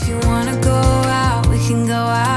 If you wanna go out, we can go out.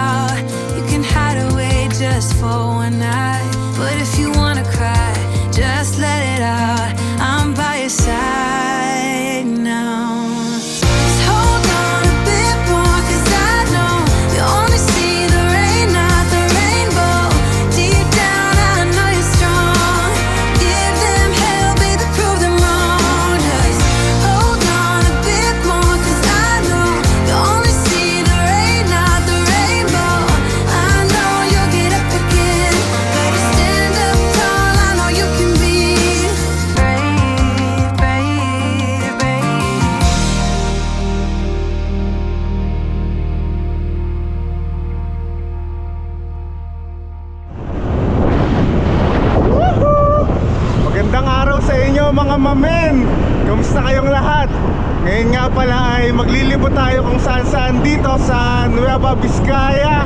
Maglilibot tayo kung saan saan dito sa Nueva Vizcaya.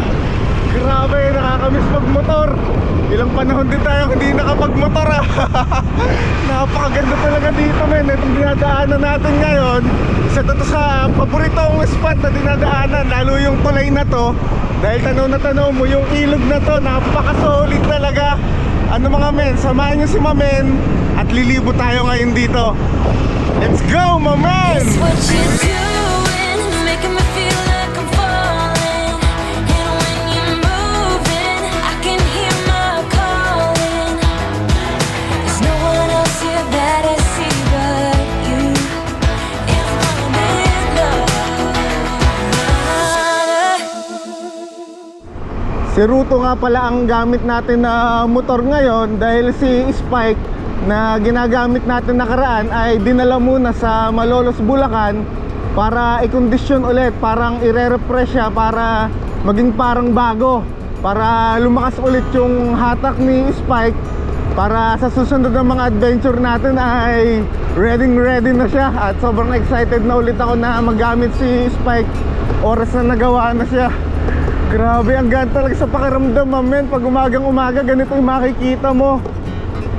Grabe, nakakamiss magmotor. Ilang panahon din tayo hindi nakapagmotor ah. Napakaganda talaga dito men. Itong dinadaanan natin ngayon Isa to, to sa paboritong spot na dinadaanan Lalo yung tulay na to. Dahil tanaw na tanaw mo yung ilog na to Napaka-solid talaga. Ano mga men, samahan nyo si Mamen at lilibo tayo ngayon dito. Let's go, Mamen! Ruto nga pala ang gamit natin na motor ngayon dahil si Spike na ginagamit natin nakaraan ay dinala muna sa Malolos, Bulacan para i-condition ulit, parang ire-refresh siya para maging parang bago para lumakas ulit yung hatak ni Spike para sa susunod na mga adventure natin ay ready ready na siya at sobrang excited na ulit ako na magamit si Spike. Oras na nagawa na siya Grabe, ang ganda talaga sa pakiramdam, mamen. Pag umagang umaga, ganito yung makikita mo.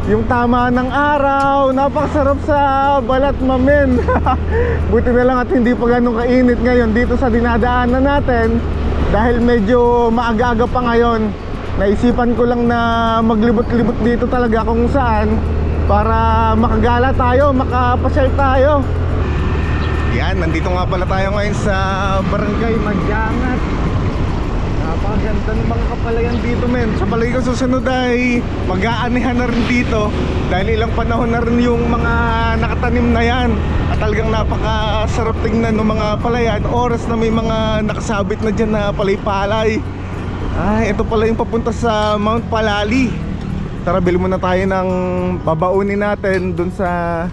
Yung tama ng araw, napakasarap sa balat, mamen. Buti na lang at hindi pa ganun kainit ngayon dito sa dinadaanan natin. Dahil medyo maaga-aga pa ngayon. Naisipan ko lang na maglibot-libot dito talaga kung saan para makagala tayo, makapasyal tayo. Yan, nandito nga pala tayo ngayon sa Barangay Magyangat. Napakaganda ng mga kapalayan dito men. Sa palagi ko susunod ay mag-aanihan na rin dito. Dahil ilang panahon na rin yung mga nakatanim na yan. At talagang napakasarap tingnan ng mga palayan. Oras na may mga nakasabit na dyan na palay-palay. Ay, ito pala yung papunta sa Mount Palali. Tara, bili muna tayo ng babaunin natin dun sa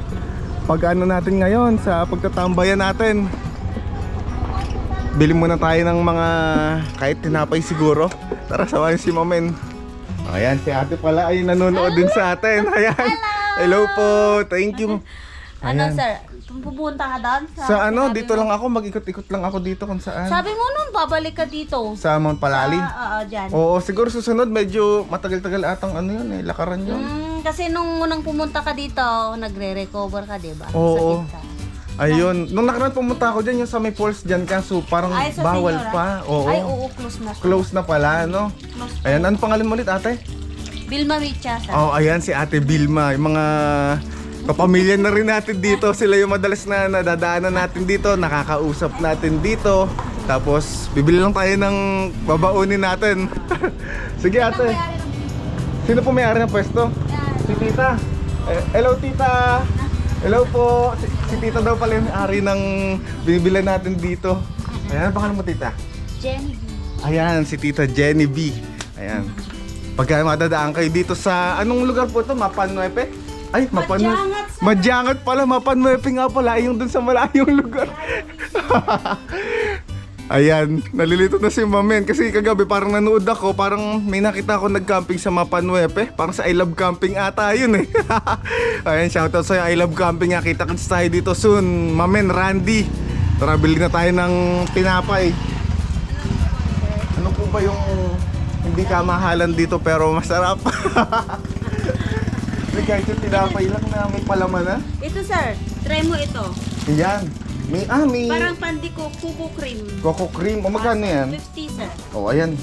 pag-ano natin ngayon Sa pagtatambayan natin Bili muna tayo ng mga kahit tinapay siguro. Tara, samahan si Mamen. Ayan, si ate pala ay nanonood din sa atin. Ayan. Hello, po. Thank you. Ano Ayan. sir, pupunta ka doon? Sa ano, dito lang ako. Mag-ikot-ikot lang ako dito kung saan. Sabi mo nun, babalik ka dito. Sa Mount Palali. Sa, oo, dyan. Oo, siguro susunod medyo matagal-tagal atang ano yun eh, lakaran yun. Mm, kasi nung unang pumunta ka dito, nagre-recover ka, di ba? Oo. Sakit ka. Ayun, nung nakaraan pumunta ako dyan, yung sa may falls dyan, kaso parang Ay, sa bawal Senyora. pa. Oo. Ay, oo, close na siya. Close na pala, no? Close. Ayan, ano pangalan mo ulit, ate? Vilma Richa, sir. Oh, ayan si Ate Vilma, yung mga kapamilya na rin natin dito. Sila yung madalas na nadadaanan natin dito, nakakausap natin dito. Tapos, bibili lang tayo ng babaunin natin. Sige ate. Sino po may-ari ng pwesto? Si Tita. Eh, hello Tita. Hello po. Si, si Tita daw pala yung ari ng binibili natin dito. Ayan, baka mo Tita? Jenny. Ayan, si Tita Jenny B. Ayan. Pagka madadaan kayo dito sa anong lugar po to? Mapanuepe? Ay, Mapanuepe. Madyangat. Madyangat pala, Mapanuepe nga pala. Yung dun sa malayong lugar. Ayan, nalilito na si Mamen kasi kagabi parang nanood ako, parang may nakita ako nag-camping sa Mapanuepe, parang sa I Love Camping ata yun eh. Ayan, shoutout sa'yo, I Love Camping nga, kita kits tayo dito soon. Mamen, Randy, tara bili na tayo ng tinapay. Ano po ba yung hindi kamahalan dito pero masarap? Kahit yung tinapay lang na may palaman na. Ito, sir. Try mo ito. Yan. May, ah, may Parang pandiko, kuko cream. coco cream. O magkano yan? 50 sir. O, ayan.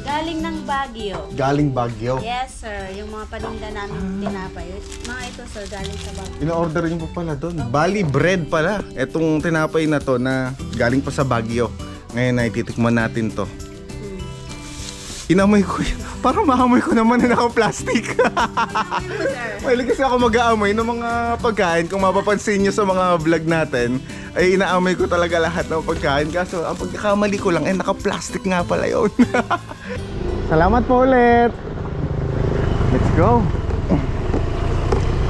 Galing ng Baguio. Galing Baguio. Yes sir, yung mga paninda namin tinapay. Mga ito sir, galing sa Baguio. Ina-order niyo pa pala doon. Bali bread pala. Etong tinapay na to na galing pa sa Baguio. Ngayon ay titikman natin to. Inamoy ko yun. Parang maamoy ko naman na naka-plastic. Mahilig kasi ako mag-aamoy ng mga pagkain. Kung mapapansin nyo sa mga vlog natin, ay inaamoy ko talaga lahat ng pagkain. Kaso ang pagkakamali ko lang, eh naka-plastic nga pala yun. Salamat po ulit. Let's go.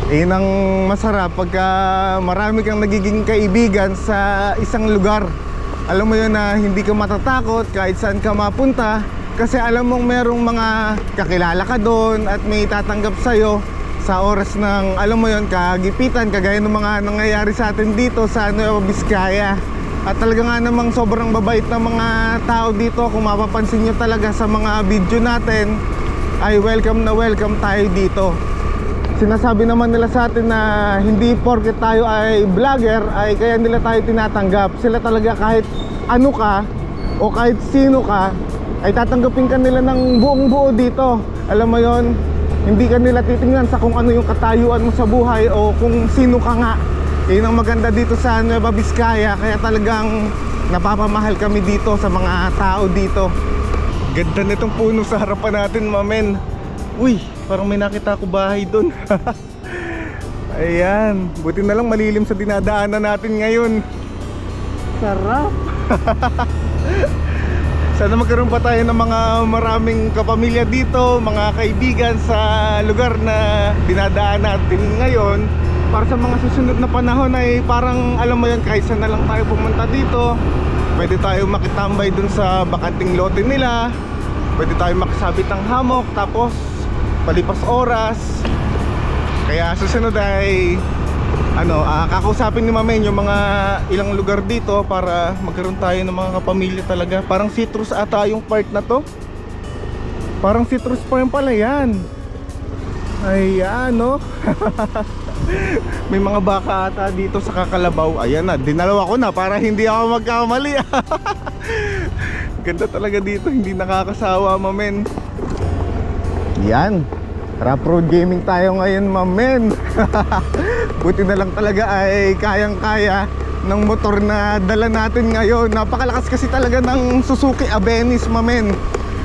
Yun ang masarap pagka marami kang nagiging kaibigan sa isang lugar. Alam mo yun na hindi ka matatakot kahit saan ka mapunta kasi alam mong merong mga kakilala ka doon at may tatanggap sa'yo sa oras ng alam mo yun kagipitan kagaya ng mga nangyayari sa atin dito sa Nueva Vizcaya. At talaga nga namang sobrang babait ng mga tao dito. Kung mapapansin nyo talaga sa mga video natin ay welcome na welcome tayo dito. Sinasabi naman nila sa atin na hindi porket tayo ay vlogger ay kaya nila tayo tinatanggap. Sila talaga kahit ano ka o kahit sino ka ay tatanggapin ka nila ng buong buo dito alam mo yon hindi ka nila titingnan sa kung ano yung katayuan mo sa buhay o kung sino ka nga yun ang maganda dito sa Nueva Vizcaya kaya talagang napapamahal kami dito sa mga tao dito Ganda nitong puno sa harapan natin, mamen. Uy, parang may nakita ko bahay doon. Ayan, buti na lang malilim sa dinadaanan natin ngayon. Sarap. Sana magkaroon pa tayo ng mga maraming kapamilya dito, mga kaibigan sa lugar na dinadaan natin ngayon. Para sa mga susunod na panahon ay parang alam mo yun, kahit na lang tayo pumunta dito. Pwede tayo makitambay dun sa bakanting lote nila. Pwede tayo makasabit ng hammock tapos palipas oras. Kaya susunod ay ano, ah, kakausapin ni Mamen yung mga ilang lugar dito para magkaroon tayo ng mga kapamilya talaga. Parang citrus ata yung part na to. Parang citrus farm pala yan. Ayan, no? May mga baka ata dito sa Kakalabaw. Ayan na, dinalawa ko na para hindi ako magkamali. Ganda talaga dito, hindi nakakasawa, mamen. Yan. Rap road gaming tayo ngayon, mamen. Buti na lang talaga ay kayang-kaya ng motor na dala natin ngayon. Napakalakas kasi talaga ng Suzuki Abenis, mamen.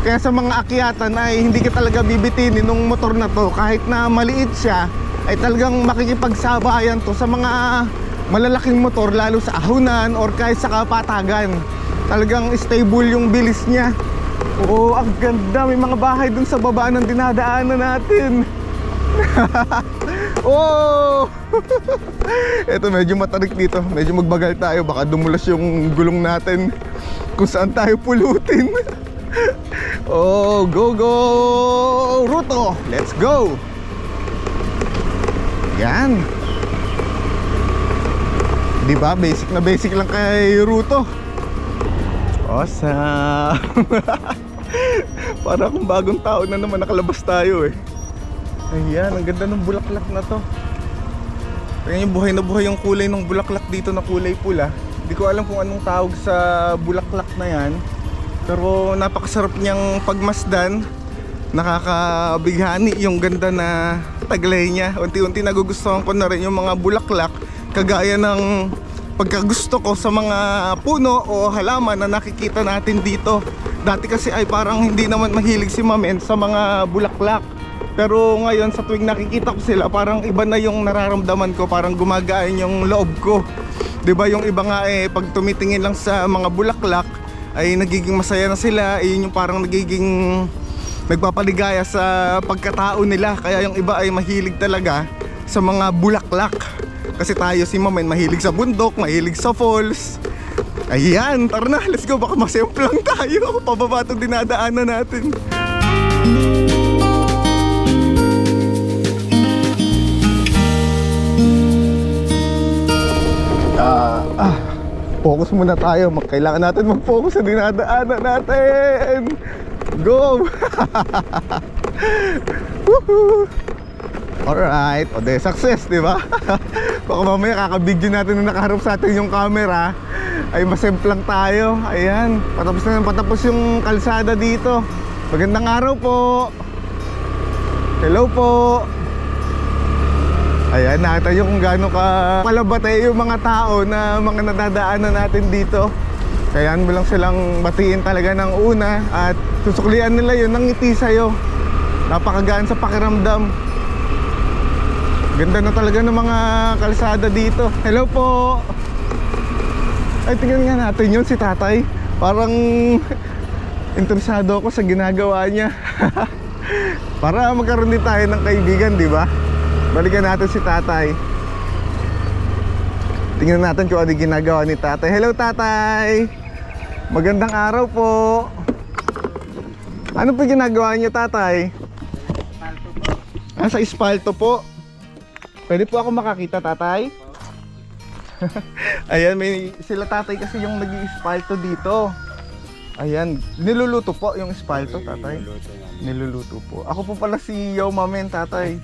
Kaya sa mga akyatan ay hindi ka talaga bibitinin ng motor na to kahit na maliit siya ay talagang makikipagsabayan to sa mga malalaking motor lalo sa ahunan or kahit sa kapatagan. Talagang stable yung bilis niya. Oo, ang ganda. May mga bahay dun sa baba ng dinadaanan natin. oh! Ito medyo matarik dito. Medyo magbagal tayo. Baka dumulas yung gulong natin kung saan tayo pulutin. oh, go go! Ruto! Let's go! Yan. 'Di ba? Basic na basic lang kay Ruto. Awesome. Para kung bagong tao na naman nakalabas tayo eh. Ayan, ang ganda ng bulaklak na to. Tingnan yung buhay na buhay yung kulay ng bulaklak dito na kulay pula. Hindi ko alam kung anong tawag sa bulaklak na yan. Pero napakasarap niyang pagmasdan. Nakakabighani yung ganda na taglay niya. Unti-unti nagugustuhan ko na rin yung mga bulaklak. Kagaya ng pagkagusto ko sa mga puno o halaman na nakikita natin dito. Dati kasi ay parang hindi naman mahilig si Mamen sa mga bulaklak. Pero ngayon sa tuwing nakikita ko sila parang iba na yung nararamdaman ko, parang gumagaan yung loob ko. 'Di ba yung iba nga eh pag tumitingin lang sa mga bulaklak ay nagiging masaya na sila, ayun yung parang nagiging nagpapaligaya sa pagkatao nila. Kaya yung iba ay mahilig talaga sa mga bulaklak. Kasi tayo si Mamen mahilig sa bundok, mahilig sa falls. Ayan, tara na, let's go. Baka masemplang tayo. Pababa itong dinadaanan natin. Ah, ah, focus muna tayo. Kailangan natin mag-focus sa dinadaanan natin. Go! Woohoo! Alright, o de success, di ba? Baka mamaya kakabidyo natin na nakaharap sa atin yung camera ay masemplang tayo. Ayan, patapos na patapos yung kalsada dito. Magandang araw po. Hello po. Ayan, nakita nyo kung gaano ka palabate yung mga tao na mga nadadaanan natin dito. Kaya mo lang silang batiin talaga ng una at susuklian nila yun ng ngiti sa'yo. Napakagaan sa pakiramdam. Ganda na talaga ng mga kalsada dito. Hello po! Ay, tingnan nga natin yun si tatay. Parang interesado ako sa ginagawa niya. Para magkaroon din tayo ng kaibigan, di ba? Balikan natin si tatay. Tingnan natin kung ano yung ginagawa ni tatay. Hello tatay! Magandang araw po! Ano po ginagawa niyo tatay? Ah, sa espalto po. Pwede po ako makakita tatay? Ayan, may sila tatay kasi yung nag espalto dito. Ayan, niluluto po yung espalto tatay. Niluluto po. Ako po pala si Yo Mamen tatay.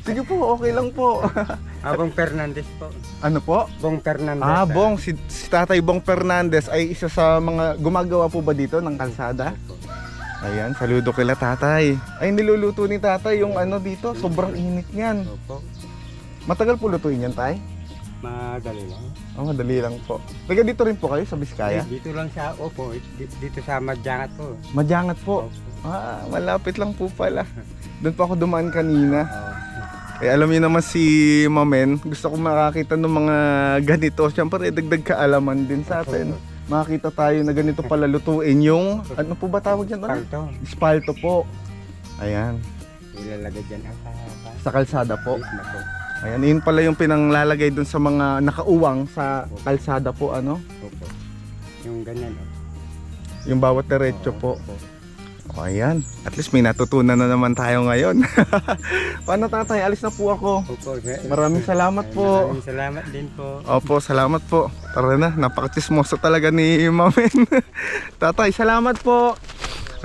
Sige po, okay lang po. Abong Fernandez po. ano po? Bong Fernandez. Ah, Bong, si, si Tatay Bong Fernandez ay isa sa mga gumagawa po ba dito ng kalsada? Ayan, saludo kila tatay. Ay, niluluto ni tatay yung ano dito, sobrang init niyan. Matagal po lutuin yan, tay? Madali lang. Oh, madali lang po. Taga dito rin po kayo sa Biskaya? Dito lang sa Opo. di- Dito sa Madyangat po. Madyangat po. Opo. Ah, malapit lang po pala. Doon po ako dumaan kanina. Eh, alam niyo naman si Mamen, gusto ko makakita ng mga ganito. Siyempre, eh, dagdag kaalaman din sa atin. Makakita tayo na ganito pala lutuin yung, ano po ba tawag yan? Ano? Palto. Espalto po. Ayan, Ilalagay dyan ang sa sa kalsada po. po. Ayan, yun pala yung pinanglalagay dun sa mga nakauwang sa kalsada po, ano? Opo. Yung ganyan. oh. Yung bawat diretso po. Opo. O, ayan. At least may natutunan na naman tayo ngayon. Paano tatay? Alis na po ako. Opo. Maraming salamat Ay, po. Maraming salamat din po. Opo, salamat po. Tara na, napakachismoso talaga ni Mamen. Tatay, salamat po.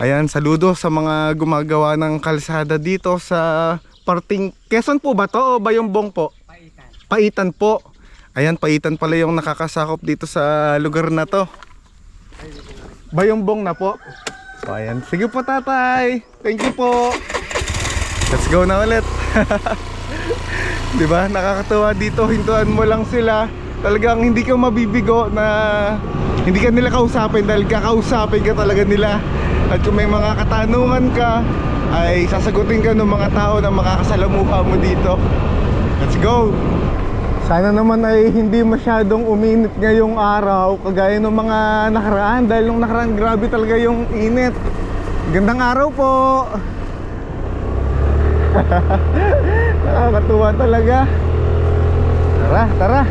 Ayan, saludo sa mga gumagawa ng kalsada dito sa parting Quezon po ba to o Bayongbong po? Paitan. Paitan po. Ayan, Paitan pala yung nakakasakop dito sa lugar na to. Bayongbong na po. So ayan, sige po tatay. Thank you po. Let's go na ulit. 'Di ba? Nakakatuwa dito, hintuan mo lang sila. Talagang hindi ka mabibigo na hindi ka nila kausapin dahil kakausapin ka talaga nila. At kung may mga katanungan ka, ay sasagutin ka ng mga tao na makakasalamuha mo dito. Let's go! Sana naman ay hindi masyadong uminit ngayong araw kagaya ng mga nakaraan dahil nung nakaraan grabe talaga yung init. Gandang araw po! Nakakatuwa talaga. Tara, tara.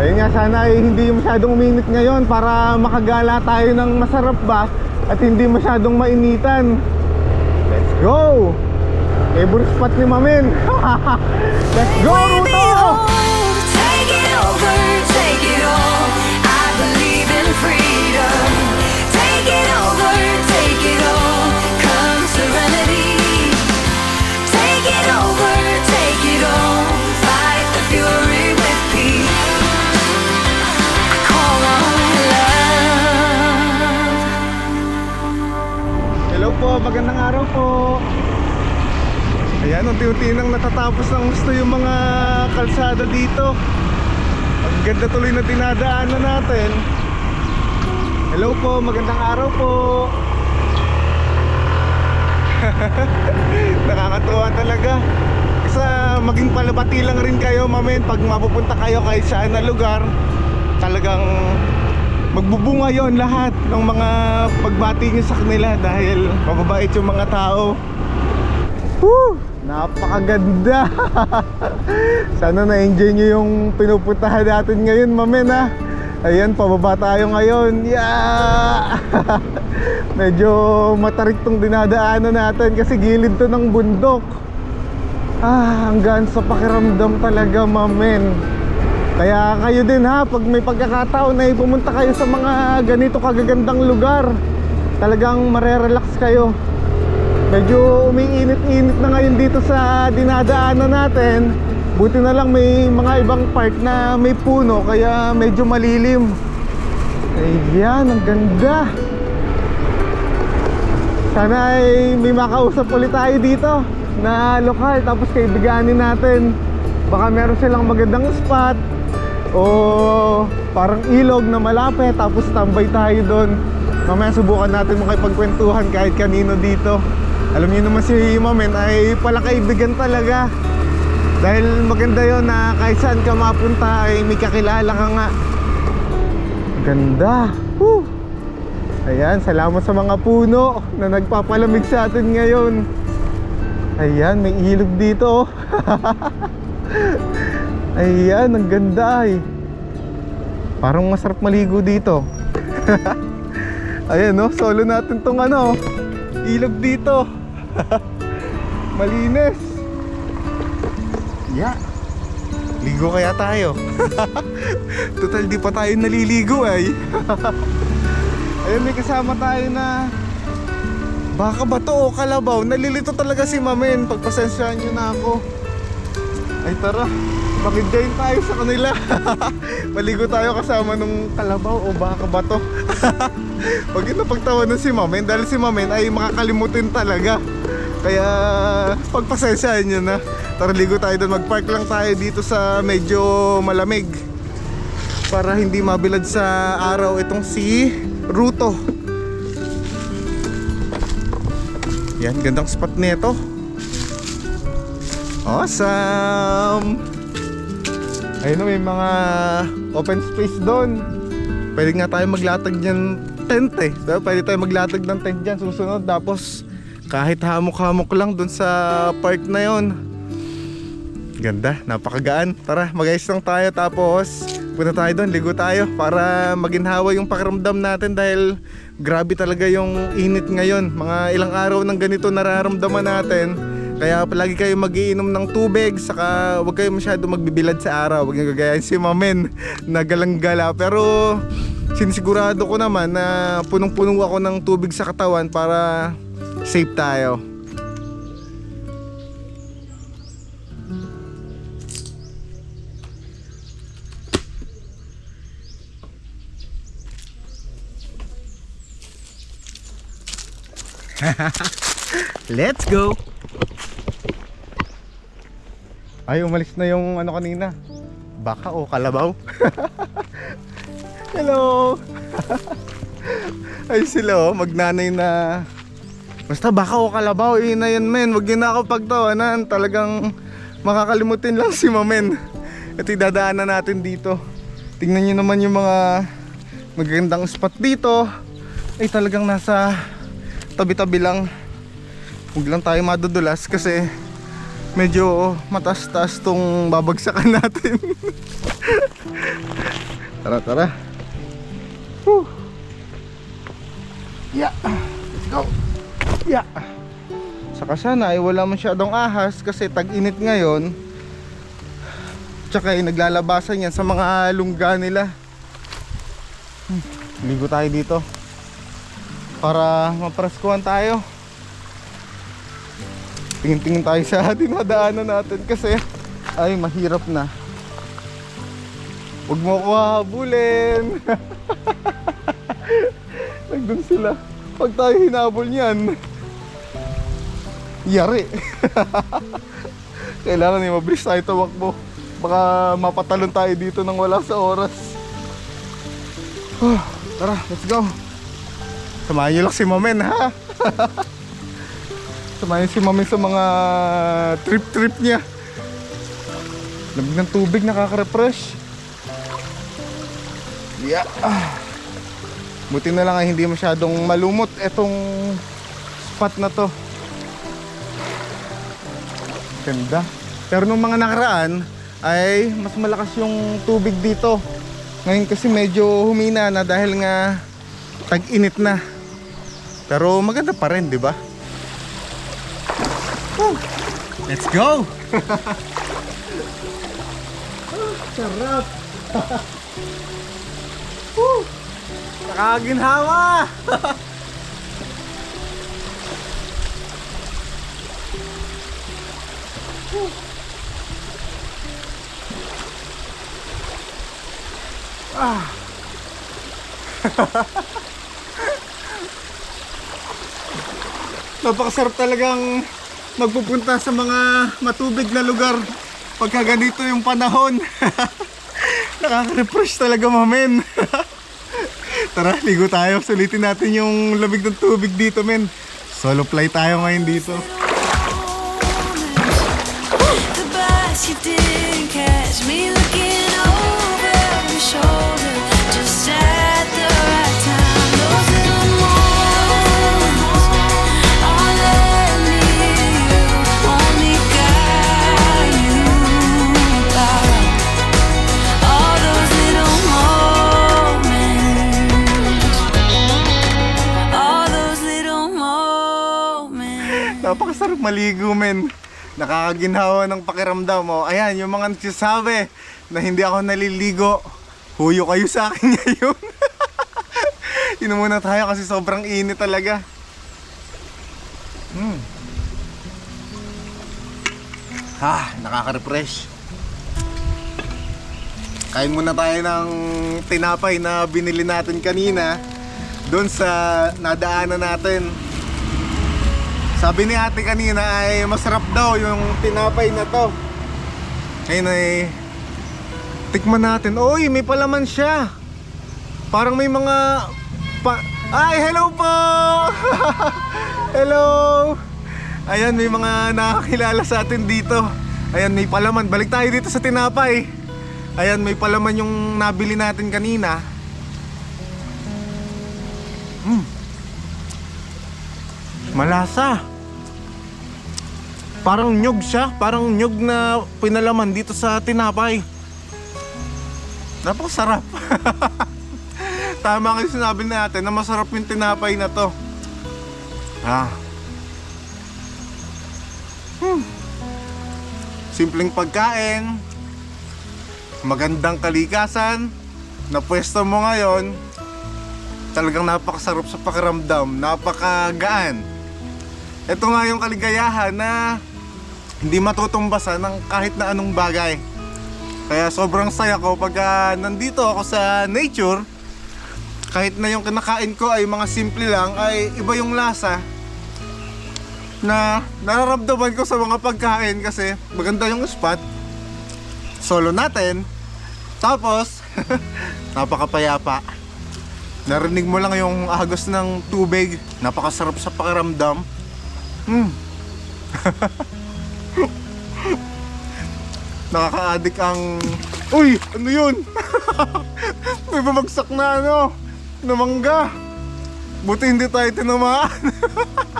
Ayun nga, sana ay hindi masyadong uminit ngayon para makagala tayo ng masarap ba at hindi masyadong mainitan. Go! Favorite spot ni Mamin. Let's go, Ruto! Po, magandang araw po. Ayan, unti-unti nang natatapos ng gusto yung mga kalsada dito. Ang ganda tuloy na dinadaanan natin. Hello po, magandang araw po. Nakakatuwa talaga. Isa maging palabati lang rin kayo, mamen, pag mapupunta kayo kahit saan na lugar. Talagang magbubunga yon lahat ng mga pagbati nyo sa kanila dahil mababait yung mga tao. Woo! Napakaganda! Sana na-enjoy nyo yung pinupuntahan natin ngayon, mamen ha. Ayan, pababa tayo ngayon. Yeah! Medyo matarik tong dinadaanan natin kasi gilid to ng bundok. Ah, hanggang sa pakiramdam talaga, mamen. Kaya kayo din ha, pag may pagkakataon na pumunta kayo sa mga ganito kagagandang lugar, talagang marerelax kayo. Medyo umiinit-init na ngayon dito sa dinadaanan natin. Buti na lang may mga ibang part na may puno kaya medyo malilim. Ayan, ang ganda. Sana ay may makausap ulit tayo dito na lokal tapos kaibiganin natin. Baka meron silang magandang spot o parang ilog na malapit tapos tambay tayo doon. Mamaya subukan natin makipagkwentuhan kahit kanino dito. Alam niyo naman si Mamen ay pala kaibigan talaga. Dahil maganda yon na kahit saan ka mapunta ay may kakilala ka nga. Ganda. Woo! Ayan, salamat sa mga puno na nagpapalamig sa atin ngayon. Ayan, may ilog dito. Ayan, ang ganda ay. Parang masarap maligo dito. Ayan no, solo natin tong ano, ilog dito. Malinis. Yeah. Ligo kaya tayo. Total di pa tayo naliligo ay. Ayun, may kasama tayo na Baka ba to o kalabaw? Nalilito talaga si Mamen. Pagpasensyahan nyo na ako. Ay tara, makidjain tayo sa kanila. Maligo tayo kasama nung kalabaw o baka ba to? Pag yun napagtawanan si Mamen, dahil si Mamen ay makakalimutin talaga. Kaya pagpasensyahan nyo na. Tara ligo tayo doon. Magpark lang tayo dito sa medyo malamig. Para hindi mabilad sa araw itong si Ruto. Yan, gandang spot nito. Awesome! Ayun may mga open space doon. Pwede nga tayo maglatag dyan tent eh. So, pwede tayo maglatag ng tent dyan susunod. Tapos kahit hamok-hamok lang doon sa park na yon. Ganda, napakagaan. Tara, mag-ayos lang tayo tapos punta tayo doon, ligo tayo para maginhawa yung pakiramdam natin dahil grabe talaga yung init ngayon. Mga ilang araw ng ganito nararamdaman natin. Kaya palagi kayo magiinom ng tubig saka huwag kayo masyado magbibilad sa araw. Huwag niyo gagayahin si Mamen na galang-gala. Pero sinisigurado ko naman na punong-puno ako ng tubig sa katawan para safe tayo. Let's go! Ay, umalis na yung ano kanina. Baka o kalabaw. Hello! Ay sila oh, magnanay na. Basta baka o kalabaw, yun na yan men. Huwag na ako pagtawanan Talagang makakalimutin lang si mamen. Ito idadaanan natin dito. Tingnan nyo naman yung mga magagandang spot dito. Ay talagang nasa tabi-tabi lang. Huwag lang tayo madudulas kasi medyo mataas-taas tong babagsakan natin. tara, tara. Whew. Yeah. Let's go. Yeah. Saka sana ay wala masyadong ahas kasi tag-init ngayon. Tsaka ay naglalabasan yan sa mga lungga nila. Hmm. Ligo tayo dito. Para mapraskuhan tayo tingin-tingin tayo sa dinadaanan natin kasi ay mahirap na. Huwag mo ako habulin. Nandun sila. Pag tayo hinabol niyan. Yari. Kailangan eh mabilis tayo tumakbo. Baka mapatalon tayo dito nang wala sa oras. Tara let's go. Samahan niyo lang si Mamen ha Samayin si mami sa mga trip-trip niya. Lamig ng tubig, nakaka-refresh. Yeah. Ah. Buti na lang ay hindi masyadong malumot etong spot na to. Ganda. Pero nung mga nakaraan ay mas malakas yung tubig dito. Ngayon kasi medyo humina na dahil nga tag-init na. Pero maganda pa rin, di ba? Let's go! Sarap! Woo! Nakaginhawa! Napakasarap talagang magpupunta sa mga matubig na lugar pagka ganito yung panahon. Nakaka-refresh talaga mamen. Tara, ligo tayo. Sulitin natin yung lamig ng tubig dito men. Solo fly tayo ngayon dito. The bus you didn't catch me looking maligo men. Nakakaginhawa ng pakiramdam mo. Ayan, yung mga nagsasabi na hindi ako naliligo. Huyo kayo sa akin ngayon. Inom muna tayo kasi sobrang init talaga. Hmm. Ah, nakaka-refresh. Kain muna tayo ng tinapay na binili natin kanina doon sa nadaanan natin. Sabi ni ate kanina ay masarap daw yung tinapay na to. Ayun ay tikman natin. Oy, may palaman siya. Parang may mga pa Ay, hello po. hello. Ayan, may mga nakakilala sa atin dito. Ayan, may palaman. Balik tayo dito sa tinapay. Ayan, may palaman yung nabili natin kanina. Mm. Malasa. Parang nyog siya. Parang nyog na pinalaman dito sa tinapay. Napakasarap. Tama kasi sinabi natin na masarap yung tinapay na to. Ah. Hmm. Simpleng pagkain. Magandang kalikasan. Na pwesto mo ngayon. Talagang napakasarap sa pakiramdam. Napakagaan. Ito nga yung kaligayahan na hindi matutumbasan ng kahit na anong bagay. Kaya sobrang saya ko pag ah, nandito ako sa nature, kahit na yung kinakain ko ay mga simple lang, ay iba yung lasa na nararamdaman ko sa mga pagkain kasi maganda yung spot. Solo natin. Tapos, napakapayapa. Narinig mo lang yung agos ng tubig. Napakasarap sa pakiramdam. Hmm. Nakaka-addict ang... Uy! Ano yun? May bumagsak na ano? Na mangga. Buti hindi tayo tinamaan.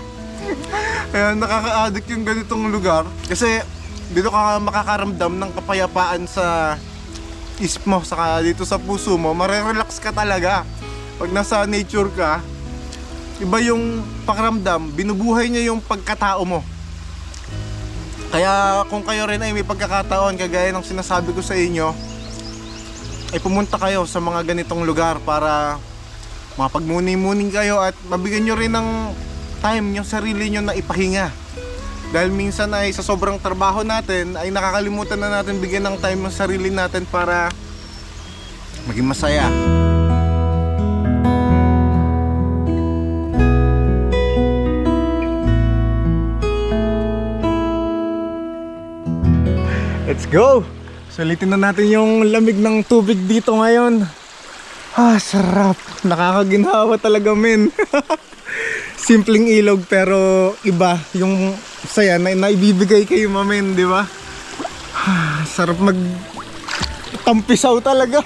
Kaya nakaka-addict yung ganitong lugar. Kasi dito ka makakaramdam ng kapayapaan sa isip mo, saka dito sa puso mo, marerelax ka talaga. Pag nasa nature ka, iba yung pakiramdam, binubuhay niya yung pagkatao mo. Kaya kung kayo rin ay may pagkakataon, kagaya ng sinasabi ko sa inyo, ay pumunta kayo sa mga ganitong lugar para mapagmuni-muning kayo at mabigyan nyo rin ng time yung sarili nyo na ipahinga. Dahil minsan ay sa sobrang trabaho natin ay nakakalimutan na natin bigyan ng time yung sarili natin para maging masaya. Let's go! Sulitin na natin yung lamig ng tubig dito ngayon. Ah, sarap. Nakakaginhawa talaga, men. Simpleng ilog pero iba yung saya na naibibigay kay mamen, di ba? Ah, sarap mag tampisaw talaga.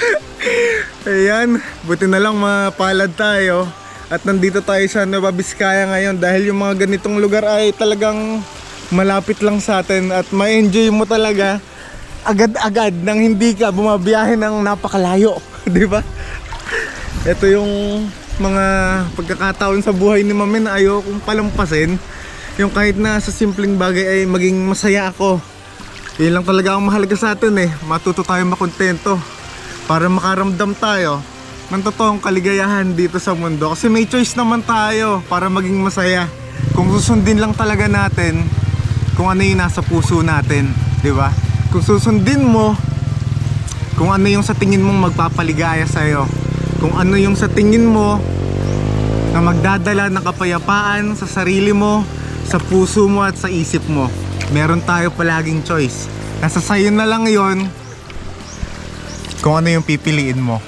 Ayan, buti na lang mapalad tayo. At nandito tayo sa Nueva Vizcaya ngayon dahil yung mga ganitong lugar ay talagang malapit lang sa atin at ma-enjoy mo talaga agad-agad nang hindi ka bumabiyahe ng napakalayo, 'di ba? Ito yung mga pagkakataon sa buhay ni Mami na ayokong palampasin. Yung kahit na sa simpleng bagay ay maging masaya ako. Yun lang talaga ang mahalaga sa atin eh. Matuto tayo makontento para makaramdam tayo ng totoong kaligayahan dito sa mundo. Kasi may choice naman tayo para maging masaya. Kung susundin lang talaga natin kung ano yung nasa puso natin, di ba? Kung susundin mo kung ano yung sa tingin mong magpapaligaya sa'yo, kung ano yung sa tingin mo na magdadala ng kapayapaan sa sarili mo, sa puso mo at sa isip mo. Meron tayo palaging choice. Nasa sayo na lang yon kung ano yung pipiliin mo.